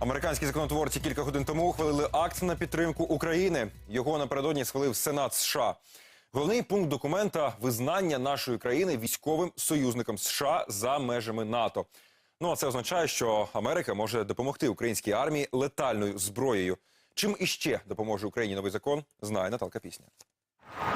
Американські законотворці кілька годин тому ухвалили акт на підтримку України. Його напередодні схвалив Сенат США. Головний пункт документа визнання нашої країни військовим союзником США за межами НАТО. Ну а це означає, що Америка може допомогти українській армії летальною зброєю. Чим іще допоможе Україні новий закон, знає Наталка Пісня.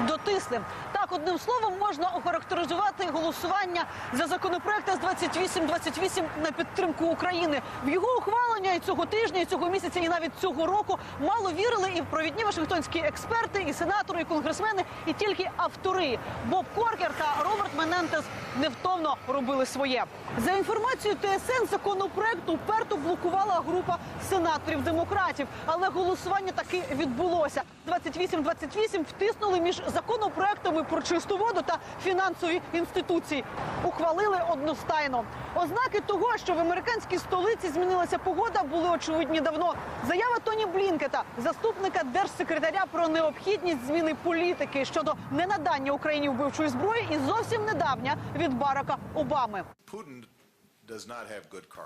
дотисли. Так, одним словом, можна охарактеризувати голосування за законопроект з 2828 на підтримку України. В його ухвалення і цього тижня, і цього місяця, і навіть цього року мало вірили і провідні вашингтонські експерти, і сенатори, і конгресмени, і тільки автори Боб Коркер та Роберт Менентес невтомно робили своє. За інформацією ТСН, законопроект уперто блокувала група сенаторів-демократів, але голосування таки відбулося. 28-28 втиснули між законопроектами про чисту воду та фінансові інституції. Ухвалили одностайно. Ознаки того, що в американській столиці змінилася погода, були очевидні давно. Заява Тоні Блінкета, заступника держсекретаря про необхідність зміни політики щодо ненадання Україні вбивчої зброї, і зовсім недавня від Барака Обами.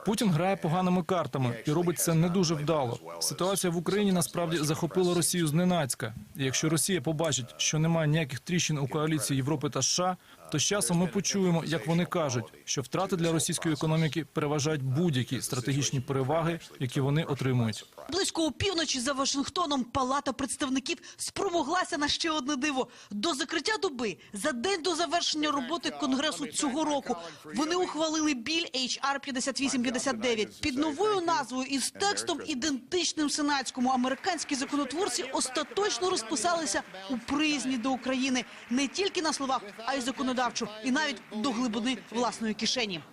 Путін грає поганими картами і робить це не дуже вдало. Ситуація в Україні насправді захопила Росію зненацька. І якщо Росія побачить, що немає ніяких тріщин у коаліції Європи та США, то з часом ми почуємо, як вони кажуть, що втрати для російської економіки переважають будь-які стратегічні переваги, які вони отримують. Близько опівночі за Вашингтоном Палата представників спромоглася на ще одне диво. До закриття доби, за день до завершення роботи Конгресу цього року, вони ухвалили біль HR 5859 під новою назвою і з текстом ідентичним сенатському. Американські законотворці остаточно розписалися у приязні до України не тільки на словах, а й законодавчо, і навіть до глибини власної кишені.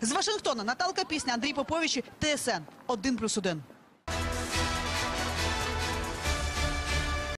З Вашингтона Наталка Пісня, Андрій Попович, ТСН 1+,1.